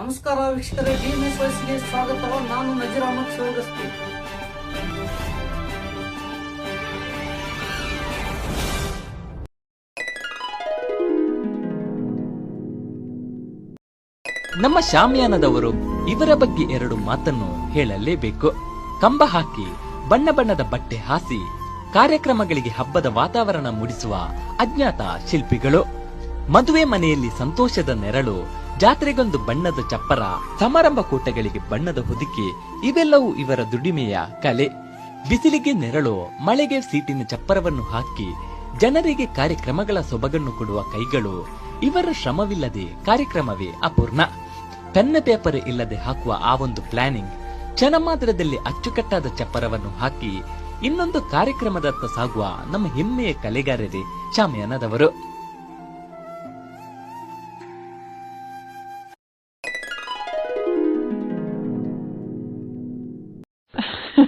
ನಮಸ್ಕಾರ ವೀಕ್ಷಕರೇ ಡಿಎಂಎಸ್ ವಯಸ್ಸಿಗೆ ಸ್ವಾಗತ ನಾನು ನಜೀರ್ ಅಹಮದ್ ನಮ್ಮ ಶಾಮಿಯಾನದವರು ಇವರ ಬಗ್ಗೆ ಎರಡು ಮಾತನ್ನು ಹೇಳಲೇಬೇಕು. ಕಂಬ ಹಾಕಿ, ಬಣ್ಣ ಬಣ್ಣದ ಬಟ್ಟೆ ಹಾಸಿ, ಕಾರ್ಯಕ್ರಮಗಳಿಗೆ ಹಬ್ಬದ ವಾತಾವರಣ ಮೂಡಿಸುವ ಅಜ್ಞಾತ ಶಿಲ್ಪಿಗಳು. ಮದುವೆ ಮನೆಯಲ್ಲಿ ಸಂತೋಷದ ನೆರಳು, ಜಾತ್ರೆಗೊಂದು ಬಣ್ಣದ ಚಪ್ಪರ, ಸಮಾರಂಭ ಕೂಟಗಳಿಗೆ ಬಣ್ಣದ ಹೊದಿಕೆ, ಇವೆಲ್ಲವೂ ಇವರ ದುಡಿಮೆಯ ಕಲೆ. ಬಿಸಿಲಿಗೆ ನೆರಳು, ಮಳೆಗೆ ಸೀಟಿನ ಚಪ್ಪರವನ್ನು ಹಾಕಿ, ಜನರಿಗೆ ಕಾರ್ಯಕ್ರಮಗಳ ಸೊಬಗನ್ನು ಕೊಡುವ ಕೈಗಳು, ಇವರ ಶ್ರಮವಿಲ್ಲದೆ ಕಾರ್ಯಕ್ರಮವೇ ಅಪೂರ್ಣ. ಪೆನ್ನ ಪೇಪರ್ ಇಲ್ಲದೆ ಹಾಕುವ ಆ ಒಂದು ಪ್ಲಾನಿಂಗ್ ಕ್ಷಣ ಮಾತ್ರದಲ್ಲಿ ಅಚ್ಚುಕಟ್ಟಾದ ಚಪ್ಪರವನ್ನು ಹಾಕಿ, ಇನ್ನೊಂದು ಕಾರ್ಯಕ್ರಮದತ್ತ ಸಾಗುವ ನಮ್ಮ ಹೆಮ್ಮೆಯ ಕಲೆಗಾರರೇ ಶಾಮಿಯಾನದವರು